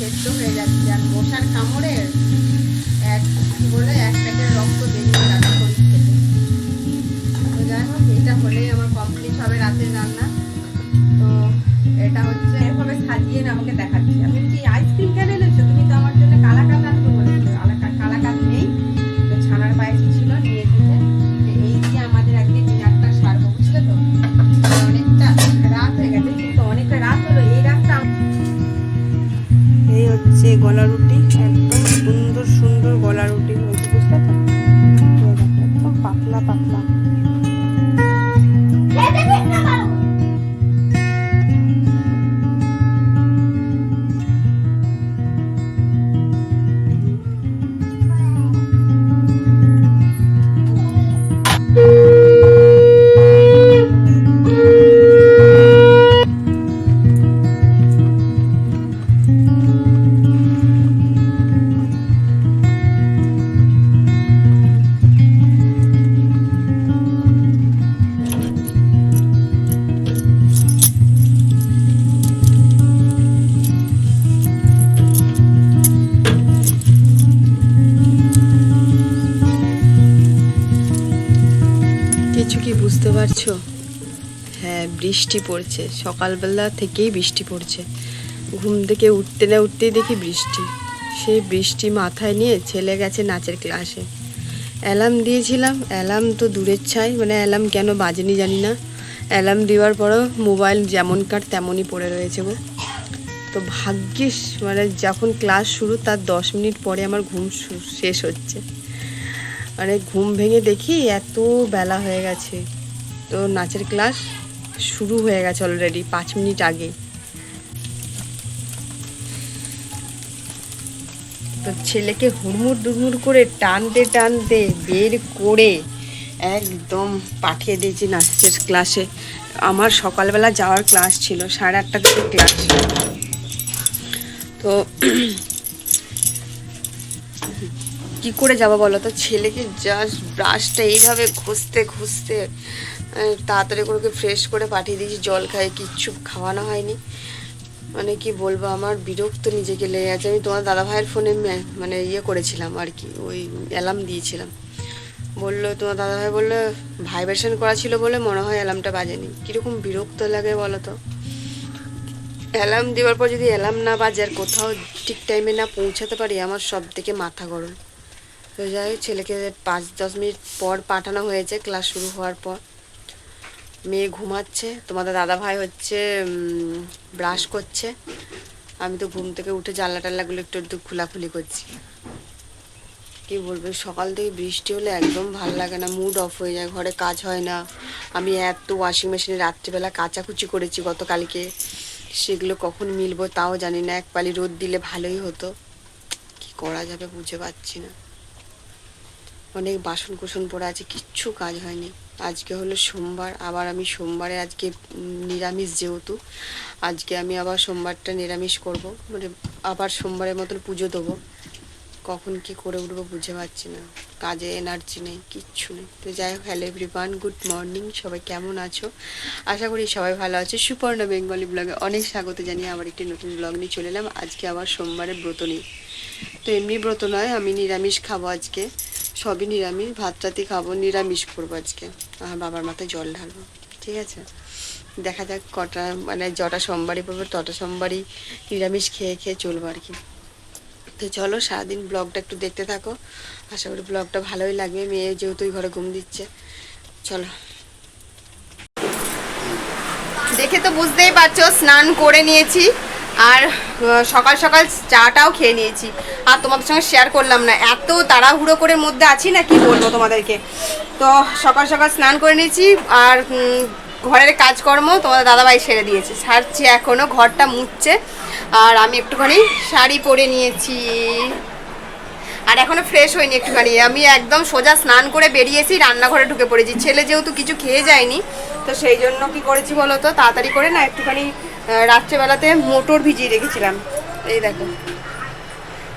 সেদ্ধ হয়ে যাচ্ছে আর মশার কামড়ে এক বলে এক বৃষ্টি পড়ছে। সকালবেলা থেকেই বৃষ্টি পড়ছে। ঘুম থেকে উঠতে না উঠতেই দেখি বৃষ্টি। সেই বৃষ্টি মাথায় নিয়ে ছেলে গেছে নাচের ক্লাসে। অ্যালার্ম দিয়েছিলাম। অ্যালার্ম তো দূরের ছাই। মানে অ্যালার্ম কেন বাজেনি জানি না। অ্যালার্ম দেওয়ার পরেও মোবাইল যেমন যেমনকার তেমনই পড়ে রয়েছে গো। তো ভাগ্যিস মানে যখন ক্লাস শুরু তার দশ মিনিট পরে আমার ঘুম শেষ হচ্ছে। মানে ঘুম ভেঙে দেখি এত বেলা হয়ে গেছে। তো নাচের ক্লাস শুরু হয়ে গেছে অলরেডি পাঁচ মিনিট আগে। তো ছেলেকে হুড়মুড় দুড়মুড় করে টানতে টানতে বের করে একদম পাঠিয়ে দিয়েছি নাচের ক্লাসে। আমার সকালবেলা যাওয়ার ক্লাস ছিল, সাড়ে আটটা থেকে ক্লাস তো কি করে যাব বলো তো? ছেলেকে জাস্ট ব্রাশটা এইভাবে ঘষতে ঘষতে তাড়াতাড়ি করে ফ্রেশ করে পাঠিয়ে দিয়েছি, জল খাই, কিচ্ছু খাওয়ানো হয়নি। মানে কি বলব, আমার বিরক্ত নিজেকে লেগে আছে আমি তোমার দাদা ভাইয়ের ফোনে মানে ইয়ে করেছিলাম আর কি, ওই অ্যালার্ম দিয়েছিলাম। বলল, তোমার দাদা ভাই বলল ভাইব্রেশন করা ছিল বলে মনে হয় অ্যালার্মটা বাজেনি। কীরকম বিরক্ত লাগে বলো তো? অ্যালার্ম দেওয়ার পর যদি অ্যালার্ম না বাজে আর কোথাও ঠিক টাইমে না পৌঁছাতে পারি, আমার সব থেকে মাথা গরম। তো যাই হোক, ছেলেকে পাঁচ দশ মিনিট পর পাঠানো হয়েছে ক্লাস শুরু হওয়ার পর। মেয়ে ঘুমাচ্ছে তোমাদের দাদা ভাই হচ্ছে ব্রাশ করছে। আমি তো ঘুম থেকে উঠে জানলা টাল্লাগুলো একটু একটু খোলাখুলি করছি। কি বলব সকাল থেকে বৃষ্টি হলে একদম ভালো লাগে না মুড অফ হয়ে যায় ঘরে কাজ হয় না। আমি এত ওয়াশিং মেশিনে রাত্রিবেলা কাচাকুচি করেছি গতকালকে সেগুলো কখন মিলবো তাও জানি না এক পালি রোদ দিলে ভালোই হতো। কি করা যাবে বুঝে পাচ্ছি না। অনেক বাসন কুসন পড়ে আছে, কিচ্ছু কাজ হয়নি। আজকে হলো সোমবার, আবার আমি সোমবারে আজকে নিরামিষ যেহেতু, আজকে আমি আবার সোমবারটা নিরামিষ করব মানে আবার সোমবারের মতন পুজো দেবো। কখন কি করে উঠবো বুঝে পাচ্ছি না, কাজে এনার্জি নেই, কিচ্ছু নেই। তো যাই হোক হ্যালো এভরিওয়ান গুড মর্নিং সবাই কেমন আছো? আশা করি সবাই ভালো আছে। সুপর্ণা বেঙ্গলি ব্লগে অনেক স্বাগত জানিয়ে আবার একটি নতুন ব্লগ নিয়ে চলে এলাম। আজকে আবার সোমবারে ব্রত নিয়ে। তো এমনি ব্রত নয়, আমি নিরামিষ খাব আজকে। সবই নিরামিষ ভাত খাব, নিরামিষ করব আজকে। আমার বাবার মাথায় জল ঢালবো, ঠিক আছে? দেখা যাক কটা মানে যটা সোমবারই পড়বে, তটা সোমবারই নিরামিষ খেয়ে খেয়ে চলবো আর কি। তো চলো, সারাদিন ব্লগটা একটু দেখতে থাকো। আশা করি ব্লগটা ভালোই লাগবে, মেয়ে যেহেতু ঘরে ঘুম দিচ্ছে। চলো। দেখে তো বুঝতেই পারছ, স্নান করে নিয়েছি। আর সকাল সকাল চাটাও খেয়ে নিয়েছি। আর তোমাদের সঙ্গে শেয়ার করলাম না। এত তাড়াহুড়ো করে মধ্যে আছি না, কি বলব তোমাদেরকে? তো সকাল সকাল স্নান করে নিয়েছি আর ঘরের কাজকর্ম তোমাদের দাদাভাই সেরে দিয়েছে। সারছি এখনও ঘরটা মুছছে। আর আমি একটুখানি শাড়ি পরে নিয়েছি। আর এখনও ফ্রেশ হয়নি একটুখানি। আমি একদম সোজা স্নান করে বেরিয়েছি, রান্নাঘরে ঢুকে পড়েছি। ছেলে যেহেতু কিছু খেয়ে যায়নি, তো সেই জন্য কি করেছি বলো তো? তাড়াতাড়ি করে না একটুখানি রাত্রেবেলাতে মোটর ভিজিয়ে রেখেছিলাম। এই দেখো।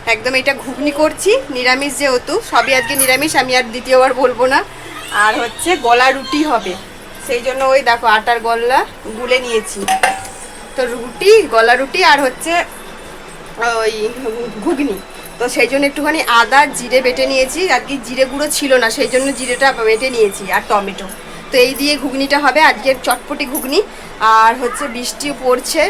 একদম এটা ঘুগনি করছি, নিরামিষ যেহেতু, সবই আজকে নিরামিষ, আমি আর দ্বিতীয়বার বলব না। আর হচ্ছে গলা রুটি হবে। সেই জন্য ওই দেখো আটার গলা গুলে নিয়েছি। তো রুটি, গলা রুটি আর হচ্ছে ওই ঘুগনি। তো সেই জন্য একটুখানি আদা, জিরে বেটে নিয়েছি। আর কি জিরে গুঁড়ো ছিল না, সেই জন্য জিরেটা বেটে নিয়েছি। আর টমেটো। তো এই দিয়ে ঘুগনিটা হবে, আজকের চটপটি ঘুগনি। আর হচ্ছে বৃষ্টিও পড়ছে,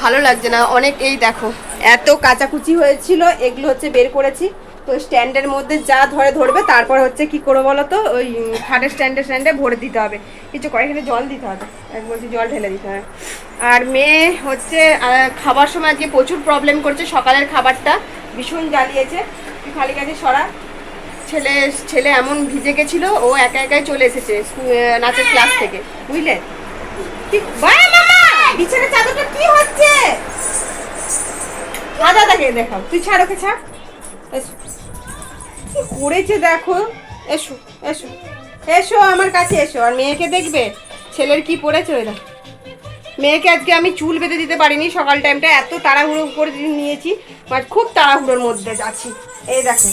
ভালো লাগছে না। অনেক এই দেখো, এত কাচাকুচি হয়েছিল, এগুলো হচ্ছে বের করেছি। তো স্ট্যান্ডের মধ্যে যা ধরে ধরবে, তারপর হচ্ছে কি করব বলো তো ওই খাটের স্ট্যান্ডে স্ট্যান্ডে ভরে দিতে হবে। কিছু কয়েকখানে জল দিতে হবে। এক বলছি জল ঢেলে দিতে হবে। আর মেয়ে হচ্ছে খাবার সময় আজকে প্রচুর প্রবলেম করছে, সকালের খাবারটা ভীষণ জ্বালিয়েছে। খালি কাজে সরা। ছেলে ছেলে এমন ভিজে গেছিল, ও একা একাই চলে এসেছে নাচের ক্লাস থেকে। বুঝলে? বিছানা চাদরটা কি হচ্ছে? আদা তাকে দেখাও। তুই ছাড়, ওকে ছাড়। কি করেছে দেখো? এসো এসো। এসো, আমার কাছে এসো। আর মেয়েকে দেখবে? ছেলের কি পড়েছে ওই দেখো। মেয়েকে আজকে আমি চুল বেঁধে দিতে পারিনি, সকাল টাইমটা এত তাড়াহুড়ো করে নিয়েছি মানে খুব তাড়াহুড়োর মধ্যে যাচ্ছি এই দেখো।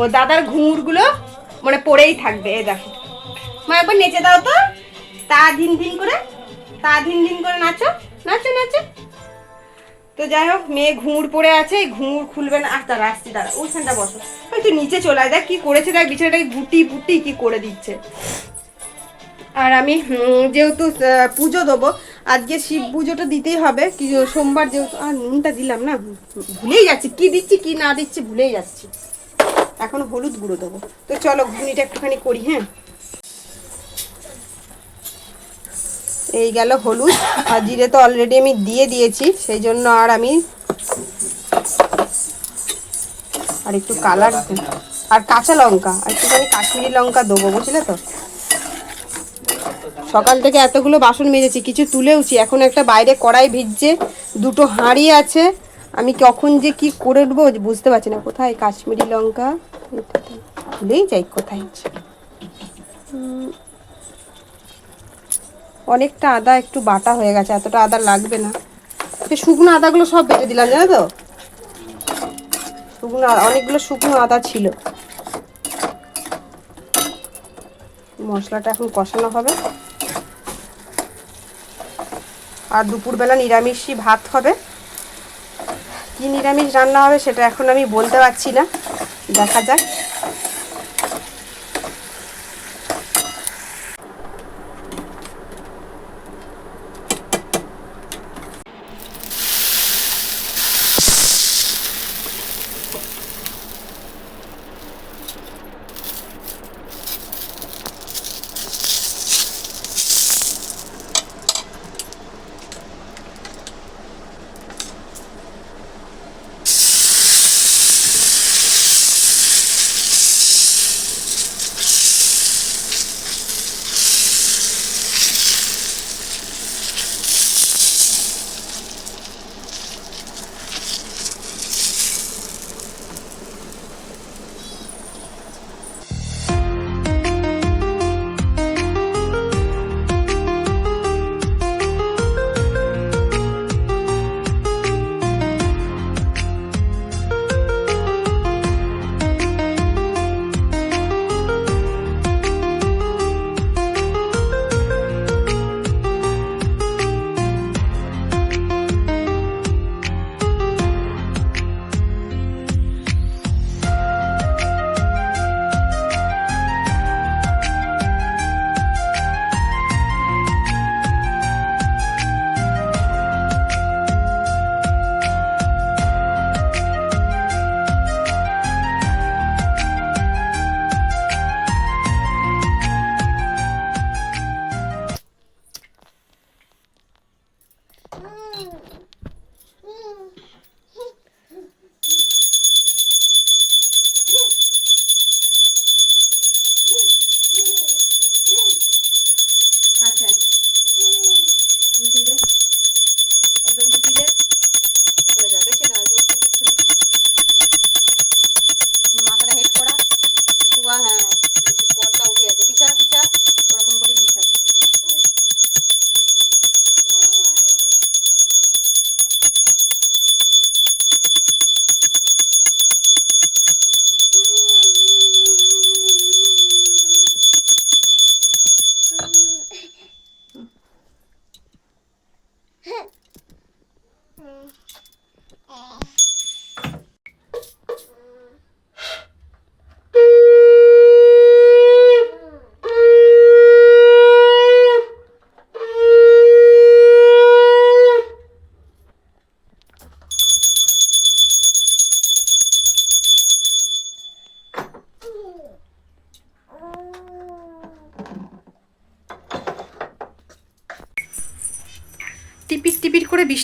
ও দাদার ঘুঙুরগুলো মানে পড়েই থাকবে এই দেখো। মা, একবার নেচে দাও তো। তা দিন দিন করে, তা দিন দিন করে নাচো নাচো নাচো। তো যাই হোক, মেয়ে ঘুঙুর পড়ে আছে ঘুঙুর খুলবে না। আর তারা আসছি, দাঁড়া ওইখানটা বসো। তুই নিচে চলে আয়, দেখ কি করেছে, দেখ বিছানাটাকে গুটি বুটি কি করে দিচ্ছে। আর আমি যেহেতু পুজো দেবো, আজকে শিব পুজোটা দিতেই হবে, কি সোমবার যেহেতু, আর নুনটা দিলাম না, ভুলেই যাচ্ছি, কি দিচ্ছি, কি না দিচ্ছি, ভুলেই যাচ্ছি। এখন হলুদ গুঁড়ো দেবো। তো চলো ঘুগনিটা একটুখানি করি হ্যাঁ? এই গেল হলুদ আর জিরে তো অলরেডি আমি দিয়ে দিয়েছি সেই জন্য আর আমি আর একটু কালার আর কাঁচা লঙ্কা আর একটুখানি কাশ্মীরি লঙ্কা দেবো বুঝলে তো? সকাল থেকে এতগুলো বাসন মেজেছি কিছু তুলেওছি এখন একটা বাইরে কড়াই ভিজছে দুটো হাঁড়ি আছে আমি কখন যে কি করে দেবো বুঝতে পারছি না কোথায় কাশ্মীরি লঙ্কা? ভুলেই যাই কোথায় অনেকটা আদা একটু বাটা হয়ে গেছে, এতটা আদা লাগবে না। সে শুকনো আদাগুলো সব বেটে দিলাম, জানো তো? শুকনো অনেকগুলো শুকনো আদা ছিল। মশলাটা এখন কষানো হবে। আর দুপুরবেলা নিরামিষই ভাত হবে। কি নিরামিষ রান্না হবে সেটা এখন আমি বলতে পারছি না। দেখা যাক।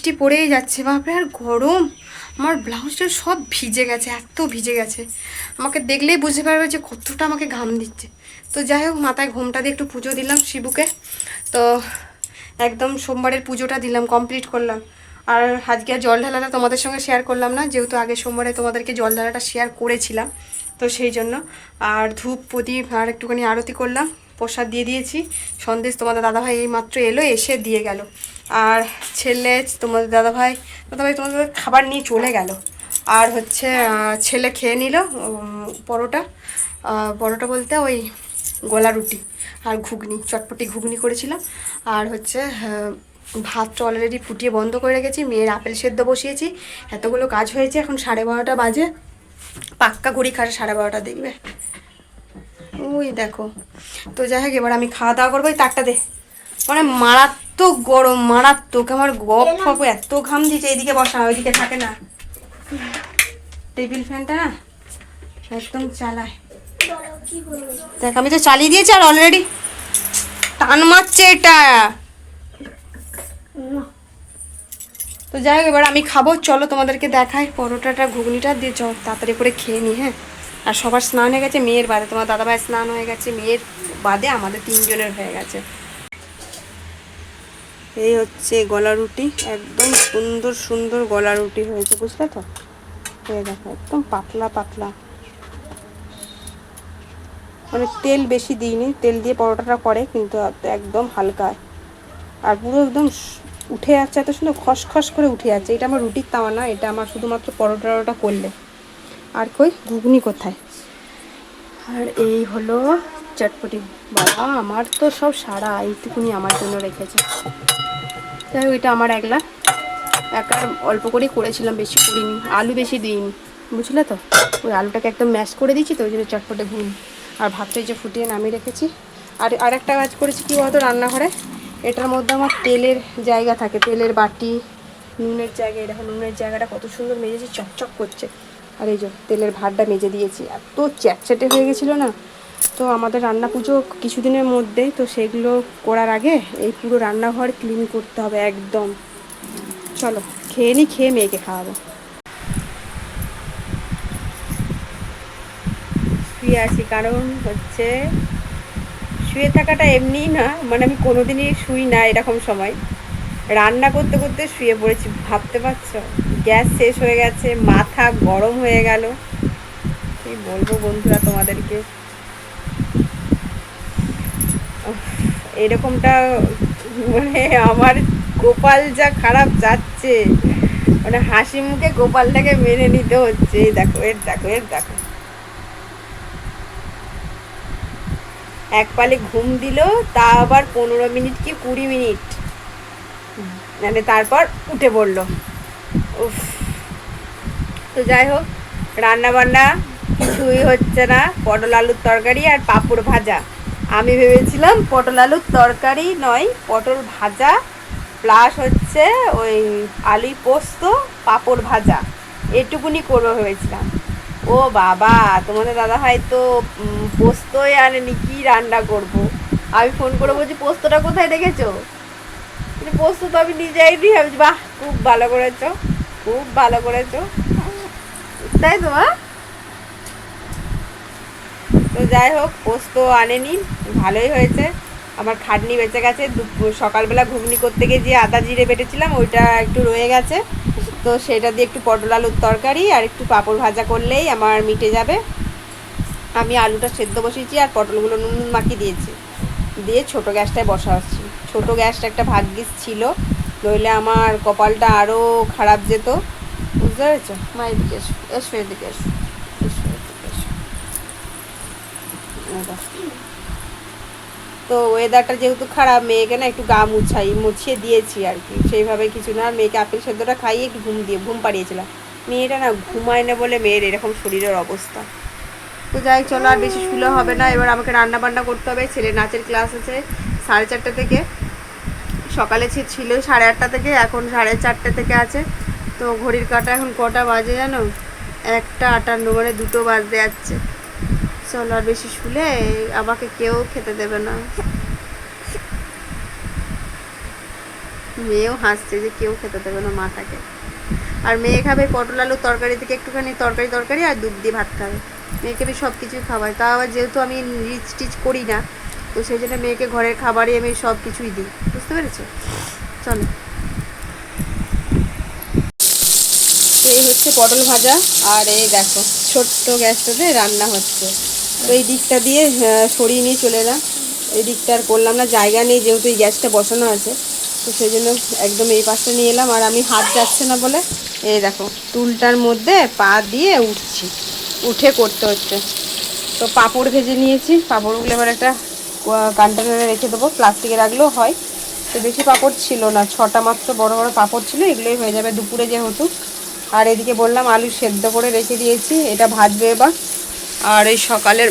বৃষ্টি পড়েই যাচ্ছে, বাপরে, আর গরম। আমার ব্লাউজটা সব ভিজে গেছে, এত ভিজে গেছে। আমাকে দেখলেই বুঝতে পারবে যে কতটা আমাকে ঘাম দিচ্ছে। তো যাই হোক, মাথায় ঘোমটা দিয়ে একটু পুজো দিলাম শিবুকে। তো একদম সোমবারের পুজোটা দিলাম কমপ্লিট করলাম। আর আজকে আর জল ঢালাটা তোমাদের সঙ্গে শেয়ার করলাম না, যেহেতু আগে সোমবারে তোমাদেরকে জল ঢালাটা শেয়ার করেছিলাম। তো সেই জন্য আর ধূপ, প্রদীপ আর একটুখানি আরতি করলাম। প্রসাদ দিয়ে দিয়েছি। সন্দেশ তোমাদের দাদাভাই এই মাত্র এলো, এসে দিয়ে গেল। আর ছেলে, তোমাদের দাদাভাই দাদাভাই তোমাদের খাবার নিয়ে চলে গেল। আর হচ্ছে ছেলে খেয়ে নিল পরোটা। পরোটা বলতে ওই গলা রুটি আর ঘুগনি, চটপটি ঘুগনি করেছিলাম। আর হচ্ছে ভাতটা অলরেডি ফুটিয়ে বন্ধ করে রেখেছি, মেয়ের আপেল সেদ্ধ বসিয়েছি। এতগুলো কাজ হয়েছে, এখন সাড়ে বারোটা বাজে। পাক্কা ঘড়ি খাটে সাড়ে বারোটা দেখবে। ওই দেখো। তো যাই হোক এবার আমি খাওয়া দাওয়া করব ওই তাকটা দে। মানে মারাত্মক গরম মারাত্মক। আমার গপ ফপ এত ঘাম দিচ্ছে এইদিকে বসা ওইদিকে থাকে না। টেবিল ফ্যানটা না একদম চালায়। দেখ আমি তো চালিয়ে দিয়েছি আর অলরেডি টান মারছে এটা। তো যাই হোক এবার আমি খাব চলো তোমাদেরকে দেখাই পরোটাটা ঘুগনিটা দিয়ে চল তাড়াতাড়ি করে খেয়ে নি হ্যাঁ। আর সবার স্নান হয়ে গেছে, মেয়ের বাদে, তোমার দাদাভাই স্নান হয়ে গেছে, মেয়ের বাদে আমাদের তিনজনের হয়ে গেছে। এই হচ্ছে গলা রুটি, একদম সুন্দর সুন্দর গলা রুটি হয়েছে, বুঝলে তো? এই দেখো, একদম পাতলা পাতলা। মানে তেল বেশি দিইনি, তেল দিয়ে পরোটাটা করে, কিন্তু একদম হালকা। আর পুরো একদম উঠে যাচ্ছে এত সুন্দর খসখস করে উঠে যাচ্ছে এটা আমার রুটির তাওয়া না, এটা আমার শুধুমাত্র পরোটা করলে। আর কই? ঘুগনি কোথায়? আর এই হলো চটপটি। বাবা, আমার তো সব সারা, এইটুকুনি আমার জন্য রেখেছে। তাই ওইটা আমার একলা। একা অল্প করেই করেছিলাম, বেশি করিনি। আলু বেশি দিইনি, বুঝলে তো? ওই আলুটাকে একদম ম্যাশ করে দিয়েছি তো, ওই জন্য চটপটে ঘুম আর ভাতটা যে ফুটিয়ে নামিয়ে রেখেছি। আর আর একটা কাজ করেছি, কি বলতো, রান্নাঘরে? এটার মধ্যে আমার তেলের জায়গা থাকে, তেলের বাটি, নুনের জায়গা এরকম নুনের জায়গাটা কত সুন্দর মেজেছি, চকচক করছে। আর এই যে তেলের ভাতটা মেজে দিয়েছি। এত চ্যাটচ্যাটে হয়ে গেছিল না? তো আমাদের রান্না পুজো কিছুদিনের মধ্যে তো সেগুলো করার আগে এই পুরো রান্নাঘর ক্লিন করতে হবে একদম। চলো, খেয়ে নি, খেয়ে মেয়েকে খাওয়াবো। শুয়ে আছি, কারণ হচ্ছে শুয়ে থাকাটা এমনি না মানে আমি কোনোদিনই শুই না এরকম সময়। রান্না করতে করতে শুয়ে পড়েছি, ভাবতে পারছ? গ্যাস শেষ হয়ে গেছে, মাথা গরম হয়ে গেল। কি বলব বন্ধুরা তোমাদেরকে? এরকমটা মানে আমার গোপাল যা খারাপ যাচ্ছে। মানে হাসি মুখে গোপালটাকে মেনে নিতে হচ্ছে। দেখো, এর দেখো এর দেখো। এক পালে ঘুম দিল, তা আবার পনেরো মিনিট কি কুড়ি মিনিট? মানে তারপর উঠে পড়ল। উফ। তো যাই হোক রান্না বান্না কিছুই হচ্ছে না, পটল আলুর তরকারি আর পাঁপড় ভাজা। আমি ভেবেছিলাম পটল আলুর তরকারি নয়, পটল ভাজা, প্লাস হচ্ছে ওই আলু পোস্ত, পাঁপড় ভাজা। এটুকুনি করব ভেবেছিলাম। ও বাবা, তোমাদের দাদা ভাই তো পোস্তই আনেনি, কি রান্না করব। আমি ফোন করে বলছি, পোস্তটা কোথায় রেখেছো পোস্ত তো আমি নিজেই দিই আমি বাহ, খুব ভালো করেছ, খুব ভালো করেছ। তাই তো, মা? তো যাই হোক, পোস্ত আনেনি, ভালোই হয়েছে। আমার খাটনি বেঁচে গেছে, দুপুর, সকালবেলা ঘুগনি করতে গিয়ে যে আদা জিরে বেটেছিলাম, ওইটা একটু রয়ে গেছে। তো সেটা দিয়ে একটু পটল আলুর তরকারি আর একটু পাঁপড় ভাজা করলেই আমার মিটে যাবে। আমি আলুটা সেদ্ধ বসিয়েছি আর পটলগুলো নুন নুন মাখিয়ে দিয়েছি। দিয়ে ছোট গ্যাসটায় বসা হচ্ছে। ছোট গ্যাসটা একটা ভাগ্যিস ছিল। নইলে আমার কপালটা আরও খারাপ যেত। বুঝতে পেরেছ? মা এদিকে এসো এসো, এদিকে এসো তো ওয়েদারটা যেহেতু খারাপ, মেয়েকে না একটু গা মুছাই, মুছিয়ে দিয়েছি আর কি। সেইভাবে কিছু না, মেয়েকে আপেল সেদ্ধটা খাইয়ে একটু ঘুম দিয়ে, ঘুম পাড়িয়েছিলাম। মেয়েটা না ঘুমায় না বলে মেয়ের এরকম শরীরের অবস্থা। তো যাই, চলো আর বেশি শুলে হবে না। এবার আমাকে রান্না বান্না করতে হবে, ছেলে নাচের ক্লাস আছে। সাড়ে চারটে থেকে। সকালে ছিল সাড়ে আটটা থেকে, এখন সাড়ে চারটে থেকে আছে। তো ঘড়ির কাটা এখন কটা বাজে জানো? একটা আটান্ন মানে দুটো বাজতে যাচ্ছে। চলো আর বেশি শুলে আমাকে কেউ খেতে দেবে না। মেয়েও হাসছে যে কেউ খেতে দেবে না মাটাকে আর মেয়ে খাবে পটল আলুর তরকারি থেকে একটুখানি তরকারি তরকারি আর দুধ দিয়ে ভাত খাবে। মেয়েকে সব কিছুই খাওয়াই তা আবার যেহেতু আমি রিচ টিচ করি না তো সেই জন্য মেয়েকে ঘরের খাবারই আমি সব কিছুই দিই। বুঝতে পেরেছ? চলো। এই হচ্ছে পটল ভাজা, আর এই দেখো, ছোট্ট গ্যাসটাতে রান্না হচ্ছে। তো এই দিকটা দিয়ে সরিয়ে নিয়ে চলে এলাম। এই দিকটা আর করলাম না, জায়গা নেই যেহেতু এই গ্যাসটা বসানো আছে। তো সেই জন্য একদম এই পাশটা নিয়ে এলাম, আর আমি হাত যাচ্ছে না বলে, এই দেখো, টুলটার মধ্যে পা দিয়ে উঠছি। উঠে করতে হচ্ছে। তো পাঁপড় ভেজে নিয়েছি। পাঁপড়গুলো এবার একটা কন্টেনারে রেখে দেবো। প্লাস্টিকে রাখলেও হয়। তো বেশি পাঁপড় ছিল না। ছটা মাত্র বড় বড় পাঁপড় ছিল, এগুলোই হয়ে যাবে দুপুরে যেহেতু। আর এদিকে বললাম, আলু সেদ্ধ করে রেখে দিয়েছি। এটা ভাজবে এবার। আর এই সকালের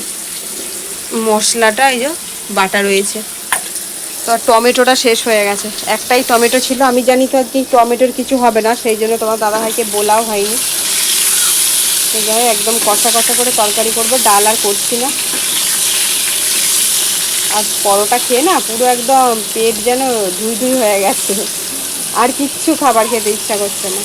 মশলাটা, এই যে বাটা রয়েছে। তো টমেটোটা শেষ হয়ে গেছে। একটাই টমেটো ছিল। আমি জানি তো আর কি টমেটোর কিছু হবে না, সেই জন্য তোমার দাদাভাইকে বলাও হয়নি। তো যাই একদম কষা কষা করে তরকারি করব। ডাল আর করছি না। আর পরোটা খেয়ে না পুরো একদম পেট যেন ধুই ধুই হয়ে গেছে। আর কিচ্ছু খাবার খেতে ইচ্ছা করছে না।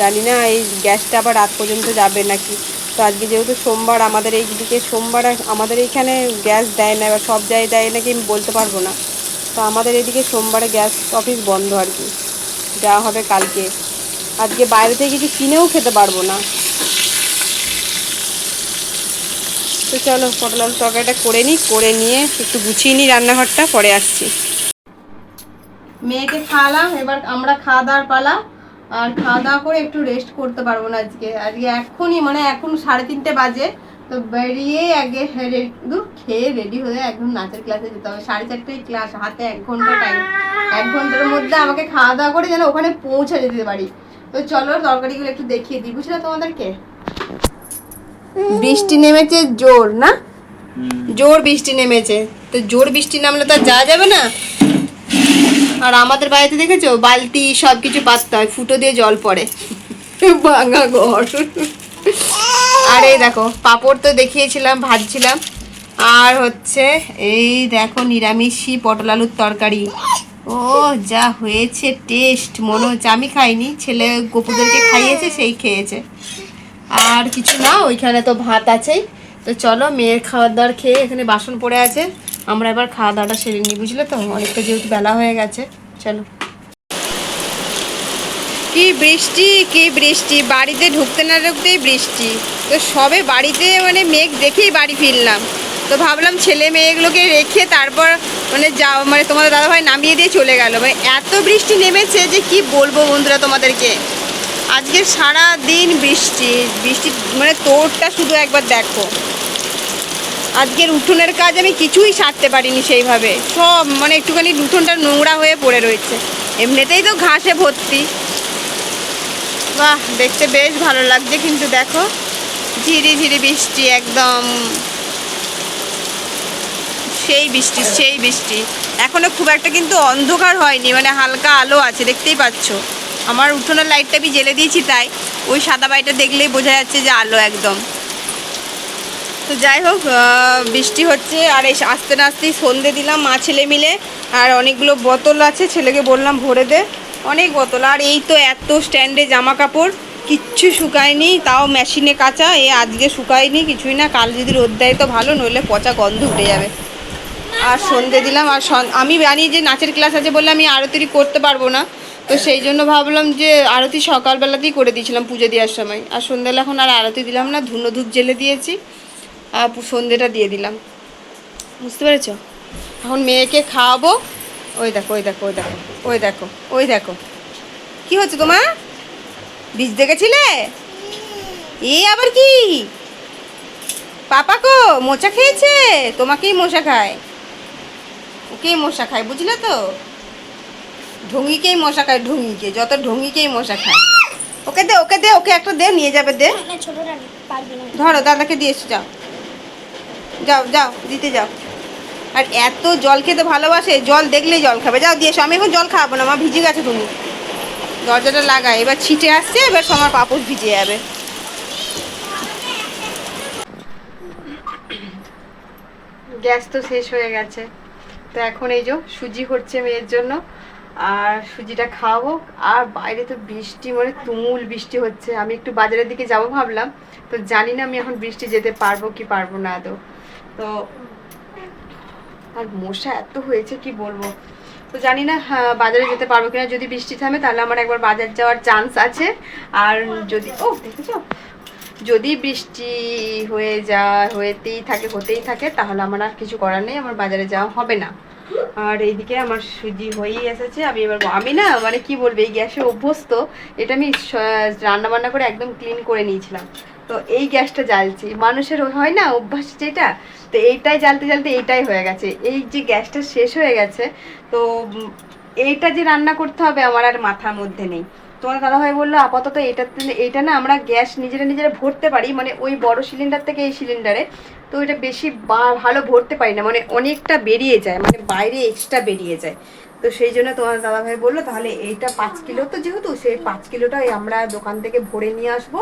জানি না এই গ্যাসটা আবার রাত পর্যন্ত যাবে নাকি। তো আজকে যেহেতু সোমবার, আমাদের এই দিকে সোমবার আমাদের এইখানে গ্যাস দেয় না, এবার সব জায়গায় দেয় নাকি আমি বলতে পারব না। তো আমাদের এদিকে সোমবারে গ্যাস অফিস বন্ধ আর কি। যাওয়া হবে কালকে। আজকে বাইরে থেকে কিছু কিনেও খেতে পারব না। তো চলো পটল আলুর তরকারিটা করে নিই, করে নিয়ে একটু গুছিয়ে নিই রান্নাঘরটা, পরে আসছি। মেয়েকে খাওয়ালাম, এবার আমরা খাওয়া দাওয়ার পালা। আর খাওয়া দাওয়া করে একটু রেস্ট করতে পারব না আজকে। আজকে এখনই মানে এখন সাড়ে তিনটে বাজে, তো বেরিয়ে আগে দূর খেয়ে রেডি হয়ে একদম নাচের ক্লাসে যেতে হবে। সাড়ে চারটেই ক্লাস হাতে এক ঘণ্টা টাইম এক ঘণ্টার মধ্যে আমাকে খাওয়া দাওয়া করে যেন ওখানে পৌঁছে যেতে পারি। তো চলো তরকারিগুলো একটু দেখিয়ে দিই। বুঝলে তোমাদেরকে? বৃষ্টি নেমেছে জোর না? জোর বৃষ্টি নেমেছে। তো জোর বৃষ্টি নামলে তো আর যাওয়া যাবে না। আর আমাদের বাড়িতে দেখেছ? বালতি সব কিছু পাততে হয় ফুটো দিয়ে জল পড়ে। ভাঙা ঘর। আর এই দেখো পাঁপড় তো দেখিয়েছিলাম ভাজছিলাম। আর হচ্ছে এই দেখো নিরামিষি পটল আলুর তরকারি। ও যা হয়েছে টেস্ট মনে হচ্ছে আমি খাইনি। ছেলে গপুদেরকে খাইয়েছে সেই খেয়েছে। আর কিছু না, ওইখানে তো ভাত আছেই। তো চলো, মেয়ের খাওয়ার দাওয়ার খেয়ে এখানে বাসন পড়ে আছে। আমরা এবার খাওয়া দাওয়াটা সেরে নিই, বুঝলে তো? অনেকটা যেহেতু বেলা হয়ে গেছে। চলো। কি বৃষ্টি কি বৃষ্টি। বাড়িতে ঢুকতে না ঢুকতেই বৃষ্টি। তো সবে বাড়িতে মানে মেঘ দেখেই বাড়ি ফিরলাম। তো ভাবলাম ছেলে মেয়েগুলোকে রেখে তারপর মানে যাও মানে তোমাদের দাদাভাই নামিয়ে দিয়ে চলে গেল। মানে এত বৃষ্টি নেমেছে যে কি বলব বন্ধুরা তোমাদেরকে? আজকে সারা দিন বৃষ্টি বৃষ্টি মানে তোরটা শুধু একবার দেখো। আজকের উঠোনের কাজ আমি কিছুই সারতে পারিনি সেইভাবে। সব মানে একটুখানি উঠোনটা নোংরা হয়ে পড়ে রয়েছে। এমনিতেই তো ঘাসে ভর্তি। বাহ, দেখতে বেশ ভালো লাগছে কিন্তু দেখো। ঝিরি ঝিরি বৃষ্টি একদম। সেই বৃষ্টি সেই বৃষ্টি। এখনও খুব একটা কিন্তু অন্ধকার হয়নি মানে হালকা আলো আছে, দেখতেই পাচ্ছ। আমার উঠোনের লাইটটা আমি জেলে দিয়েছি তাই। ওই সাদা বাড়িটা দেখলেই বোঝা যাচ্ছে যে আলো একদম। তো যাই হোক বৃষ্টি হচ্ছে আর এই আস্তে না সন্ধে দিলাম মা ছেলে মিলে। আর অনেকগুলো বোতল আছে, ছেলেকে বললাম ভরে দে। অনেক বোতল, আর এই তো এত স্ট্যান্ডে জামা কাপড় কিচ্ছু শুকায়নি, তাও মেশিনে কাঁচা, এ আজকে শুকায়নি, কিছুই না, কাল যদি রোদ দেয় তো ভালো, নইলে পচা গন্ধ উঠে যাবে। আর সন্ধে দিলাম, আর আমি জানি যে নাচের ক্লাস আছে বলে আমি আরতি করতে পারব না। তো সেই জন্য ভাবলাম যে আরতি সকালবেলাতেই করে দিয়েছিলাম পুজো দেওয়ার সময়। আর সন্ধ্যেবেলা এখন আর আরতি দিলাম না ধুনো ধূপ জেলে দিয়েছি, আর সন্ধ্যেটা দিয়ে দিলাম। বুঝতে পেরেছ? এখন মেয়েকে খাওয়াবো। ওই দেখো ওই দেখো ওই দেখো ওই দেখো ওই দেখো। কি হচ্ছে তোমার? বীজ দেখেছিলে? এ আবার কি? পাপা কো, মোচা খেয়েছে? তোমাকেই মশা খায়। ওকেই মশা খায়, বুঝলে তো? ঢঙ্গিকেই মশা খায় ঢঙ্গিকে যত ঢঙ্গিকেই মশা খায়। ওকে দে ওকে দে ওকে একটা দে নিয়ে যাবে দে। ধরো দাদাকে দিয়ে এসো যাও। যাও যাও দিতে যাও। আর এত জল খেতে ভালোবাসে জল দেখলেই জল খাবে। যাও দিয়ে এসো আমি এখন জল খাওয়াবো না মা ভিজে গেছে তুমি। দরজাটা লাগাই এবার ছিটে আসছে এবার সবার পাপড় ভিজে যাবে। গ্যাস তো শেষ হয়ে গেছে। তো এখন এই যে সুজি হচ্ছে মেয়ের জন্য। আর সুজিটা খাওয়াবো। আর বাইরে তো বৃষ্টি মানে তুমুল বৃষ্টি হচ্ছে। আমি একটু বাজারের দিকে যাব ভাবলাম। তো জানি না আমি এখন বৃষ্টি যেতে পারব কি পারব না আদৌ তো আর মশা এত হয়েছে কি বলব? তো জানি না হ্যাঁ, বাজারে যেতে পারব কিনা। যদি বৃষ্টি থামে তাহলে আমার একবার বাজার যাওয়ার চান্স আছে। আর যদি ও দেখেছ? যদি বৃষ্টি হয়ে যায় হয়েতেই থাকে হতেই থাকে তাহলে আমার আর কিছু করার নেই। আমার বাজারে যাওয়া হবে না। আর এইদিকে আমার সুজি হয়েই এসেছে। আমি এবার আমি না মানে কি বলব, এই গ্যাসে অভ্যস্ত। এটা আমি রান্না বান্না করে একদম ক্লিন করে নিয়েছিলাম। তো এই গ্যাসটা জ্বালছি। মানুষের হয় না অভ্যাস যেটা? তো এইটাই জ্বালতে জ্বালতে এইটাই হয়ে গেছে। এই যে গ্যাসটা শেষ হয়ে গেছে, তো এইটা যে রান্না করতে হবে আমার আর মাথার মধ্যে নেই। তোমার দাদাভাই বলল, আপাতত এটা এইটা না আমরা গ্যাস নিজেরা নিজেরা ভরতে পারি। মানে ওই বড় সিলিন্ডার থেকে এই সিলিন্ডারে তো এটা বেশি ভালো ভরতে পারি না মানে অনেকটা বেরিয়ে যায় মানে বাইরে এক্সট্রা বেরিয়ে যায়। তো সেই জন্য তোমার দাদাভাই বলল, তাহলে এইটা পাঁচ কিলো তো যেহেতু, সেই পাঁচ কিলোটাই আমরা দোকান থেকে ভরে নিয়ে আসব।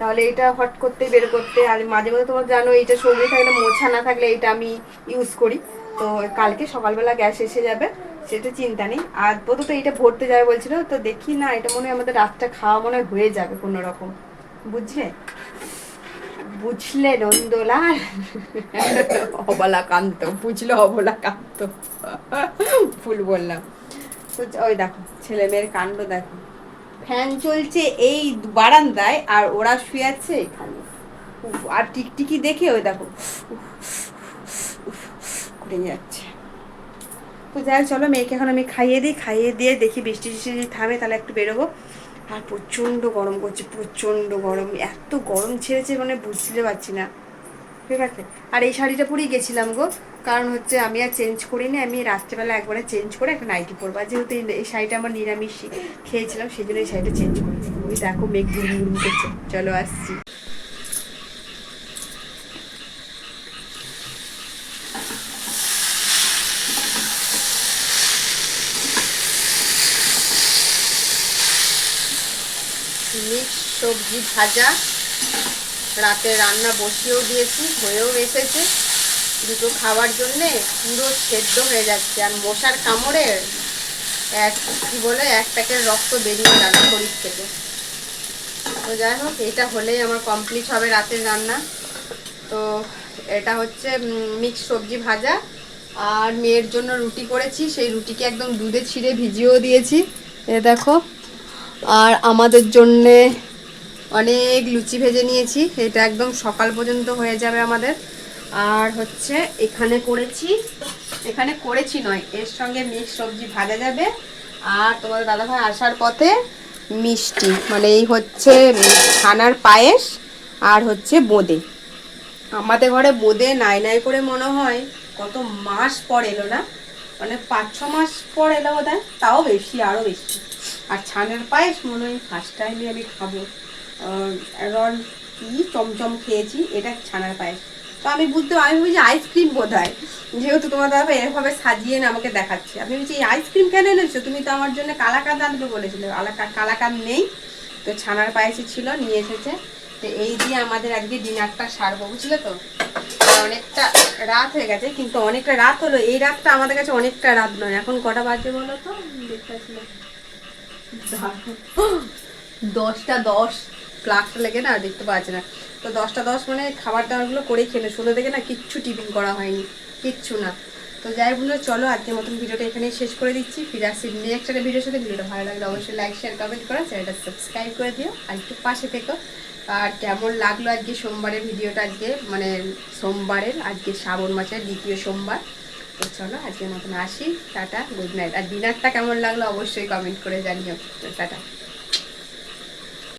তাহলে এটা হট করতে, বের করতে, আর মাঝে মাঝে তোমার জানো এইটা সবজি থাকলে, মোছা না থাকলে এটা আমি ইউজ করি। তো কালকে সকালবেলা গ্যাস এসে যাবে, সেটা চিন্তা নেই। আর প্রথমত এইটা ভরতে যাবে বলছিল, তো দেখি না, এটা মনে হয় আমাদের রাতটা খাওয়া মনে হয়ে যাবে কোনো রকম বুঝলে? বুঝলে নন্দলাল? অবলাকান্ত বুঝলো অবলাকান্ত ফুল বললাম। ওই দেখো ছেলে মেয়ের কাণ্ড দেখো। ফ্যান চলছে এই বারান্দায় আর ওরা শুয়ে আছে এখানে। আর টিকটিকি দেখে ওই দেখো করে যাচ্ছে। তো যাই চলো মেয়েকে এখন আমি খাইয়ে দিই খাইয়ে দিয়ে দেখি বৃষ্টি টিষ্টি যদি থামে তাহলে একটু বেরোবো। আর প্রচণ্ড গরম করছে, প্রচণ্ড গরম। এত গরম ছেড়েছে মানে বুঝতে পারছি না। ঠিক আছে? আর এই শাড়িটা পরেই গেছিলাম গো। কারণ হচ্ছে আমি আর চেঞ্জ করিনি, আমি রাত্রেবেলা একবারে চেঞ্জ করে একটা নাইটি পরবো। যেহেতু এই- শাড়িটা আমার নিরামিষ খেয়েছিলাম, সেই জন্য এই শাড়িটা চেঞ্জ করেছি ওই দেখো মেঘ গুড়ি করছে। চলো আসছি মিক্স সবজি ভাজা, রাতে রান্না বসিয়েও দিয়েছি, হয়েও এসেছে। দুটো খাওয়ার জন্যে পুরো সেদ্ধ হয়ে যাচ্ছে। আর মশার কামড়ে এক, কি বলে, এক প্যাকেট রক্ত বেরিয়ে গেল শরীর থেকে। তো যাই হোক, এটা হলেই আমার কমপ্লিট হবে রাতের রান্না। তো এটা হচ্ছে মিক্স সবজি ভাজা। আর মেয়ের জন্য রুটি করেছি। সেই রুটিকে একদম দুধে ছিঁড়ে ভিজিয়েও দিয়েছি। এ দেখো। আর আমাদের জন্যে অনেক লুচি ভেজে নিয়েছি। এটা একদম সকাল পর্যন্ত হয়ে যাবে আমাদের। আর হচ্ছে এখানে করেছি এখানে করেছি নয়, এর সঙ্গে মিক্স সবজি ভাজা যাবে। আর তোমাদের দাদাভাই আসার পথে মিষ্টি মানে এই হচ্ছে ছানার পায়েস আর হচ্ছে বোঁদে। আমাদের ঘরে বোঁদে নাই নাই করে মনে হয়, কত মাস পর এলো না? মানে পাঁচ, ছ মাস পর এলো বোধ তাও বেশি, আরও বেশি। আর ছানার পায়েস মনে হয় ফার্স্ট টাইমে আমি খাব। রন কি? চমচম খেয়েছি এটা ছানার পায়েস। তো আমি বুঝতে আমি বুঝি আইসক্রিম বোধ হয় যেহেতু তোমার দাদা এরভাবে সাজিয়ে না আমাকে দেখাচ্ছে। আমি বলছি এই আইসক্রিম কেন এনেছো? তুমি তো আমার জন্য কালাকাঁদ আনবে বলেছিলে। আলাকা- কালাকাঁদ নেই। তো ছানার পায়েসই ছিল নিয়ে এসেছে। তো এই দিয়ে আমাদের আজকে ডিনারটা সারবো বুঝলে তো? অনেকটা রাত হয়ে গেছে কিন্তু অনেকটা রাত হলো। এই রাতটা আমাদের কাছে অনেকটা রাত নয়। এখন কটা বাজে বলো তো? দেখতে দশটা দশ। প্লাগটা লেগে না দেখতে পাচ্ছি না। তো দশটা দশ মানে খাবার দাবারগুলো করেই খেলে ষোলো থেকে না, কিচ্ছু টিফিন করা হয়নি, কিচ্ছু না। তো যাই বলো চলো আজকের মতন ভিডিওটা এখানেই শেষ করে দিচ্ছি। ফিরে আসছি নেক্সট একটা ভিডিওর সাথে। ভিডিওটা ভালো লাগলে অবশ্যই লাইক শেয়ার কমেন্ট করো চ্যানেলটা সাবস্ক্রাইব করে দিও আর একটু পাশে থেকো। আর কেমন লাগল আজকে সোমবারের ভিডিওটা আজকে? মানে সোমবারের, আজকে শ্রাবণ মাসের দ্বিতীয় সোমবার। তো চলো আজকের মতন আসি। টাটা গুড নাইট আর ডিনারটা কেমন লাগল অবশ্যই কমেন্ট করে জানিও। টাটা।